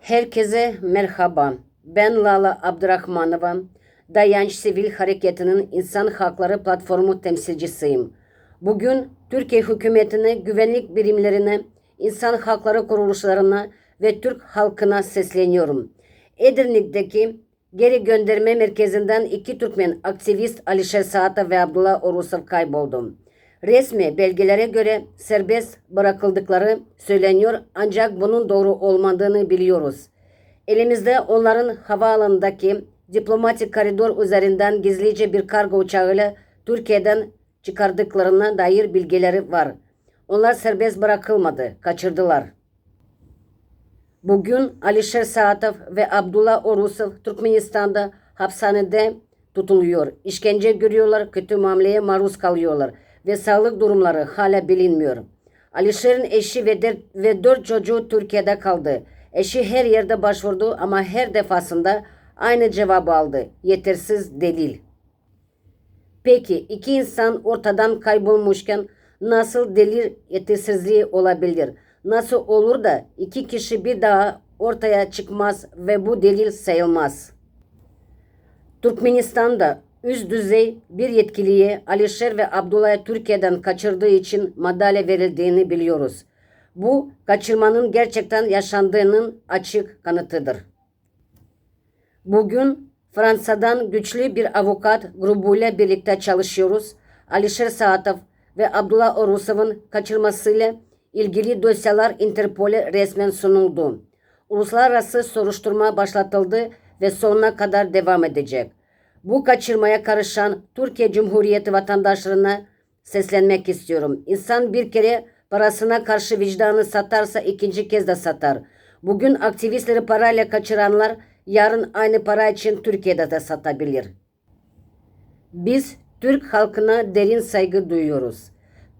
Herkese merhaba. Ben Lala Abdurrahmanova. Dayanç Sivil Hareketi'nin İnsan Hakları Platformu temsilcisiyim. Bugün Türkiye hükümetine, güvenlik birimlerine, insan hakları kuruluşlarına ve Türk halkına sesleniyorum. Edirne'deki geri gönderme merkezinden iki Türkmen aktivist Alişer Saat'a ve Abdullah Orusov kayboldu. Resmi belgelere göre serbest bırakıldıkları söyleniyor ancak bunun doğru olmadığını biliyoruz. Elimizde onların havaalanındaki diplomatik koridor üzerinden gizlice bir kargo uçağıyla Türkiye'den çıkardıklarına dair bilgileri var. Onlar serbest bırakılmadı, kaçırdılar. Bugün Alişer Saatov ve Abdullah Orusov Türkmenistan'da hapishanede tutuluyor. İşkence görüyorlar, kötü muameleye maruz kalıyorlar ve sağlık durumları hala bilinmiyor. Alişer'in eşi ve, der, ve dört çocuğu Türkiye'de kaldı. Eşi her yerde başvurdu ama her defasında aynı cevabı aldı. Yetersiz delil. Peki iki insan ortadan kaybolmuşken nasıl delil yetersizliği olabilir? Nasıl olur da iki kişi bir daha ortaya çıkmaz ve bu delil sayılmaz? Türkmenistan'da üst düzey bir yetkiliye Alişer ve Abdullah'ı Türkiye'den kaçırdığı için madalya verildiğini biliyoruz. Bu kaçırmanın gerçekten yaşandığının açık kanıtıdır. Bugün Fransa'dan güçlü bir avukat grubuyla birlikte çalışıyoruz. Alişer Saatov ve Abdullah Orusov'un kaçırmasıyla ilgili dosyalar Interpol'e resmen sunuldu. Uluslararası soruşturma başlatıldı ve sonuna kadar devam edecek. Bu kaçırmaya karışan Türkiye Cumhuriyeti vatandaşlarına seslenmek istiyorum. İnsan bir kere parasına karşı vicdanı satarsa ikinci kez de satar. Bugün aktivistleri parayla kaçıranlar yarın aynı para için Türkiye'de de satabilir. Biz Türk halkına derin saygı duyuyoruz.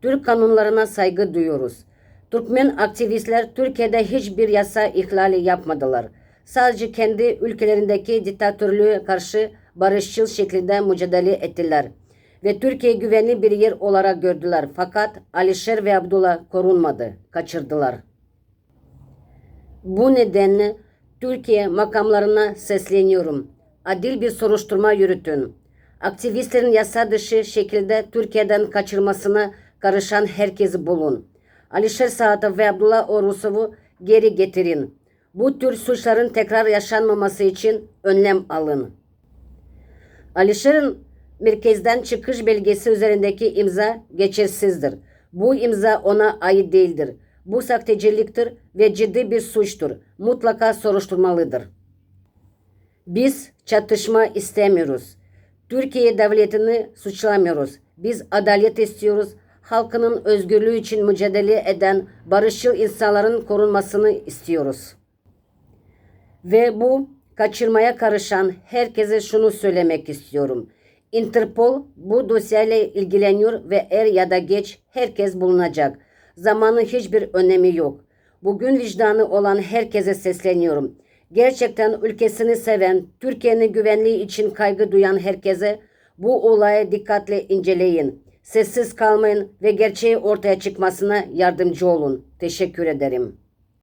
Türk kanunlarına saygı duyuyoruz. Türkmen aktivistler Türkiye'de hiçbir yasa ihlali yapmadılar. Sadece kendi ülkelerindeki diktatörlüğe karşı barışçıl şekilde mücadele ettiler. Ve Türkiye güvenli bir yer olarak gördüler. Fakat Alişer ve Abdullah korunmadı, kaçırdılar. Bu nedenle Türkiye makamlarına sesleniyorum. Adil bir soruşturma yürütün. Aktivistlerin yasa dışı şekilde Türkiye'den kaçırmasına karışan herkesi bulun. Alişer Saatov ve Abdullah Orusov'u geri getirin. Bu tür suçların tekrar yaşanmaması için önlem alın. Alişer'in merkezden çıkış belgesi üzerindeki imza geçersizdir. Bu imza ona ait değildir. Bu sahteciliktir ve ciddi bir suçtur. Mutlaka soruşturmalıdır. Biz çatışma istemiyoruz. Türkiye devletini suçlamıyoruz. Biz adalet istiyoruz. Halkının özgürlüğü için mücadele eden barışçıl insanların korunmasını istiyoruz. Ve bu kaçırmaya karışan herkese şunu söylemek istiyorum. Interpol bu dosyayla ilgileniyor ve er ya da geç herkes bulunacak. Zamanın hiçbir önemi yok. Bugün vicdanı olan herkese sesleniyorum. Gerçekten ülkesini seven, Türkiye'nin güvenliği için kaygı duyan herkese bu olayı dikkatle inceleyin. Sessiz kalmayın ve gerçeği ortaya çıkmasına yardımcı olun. Teşekkür ederim.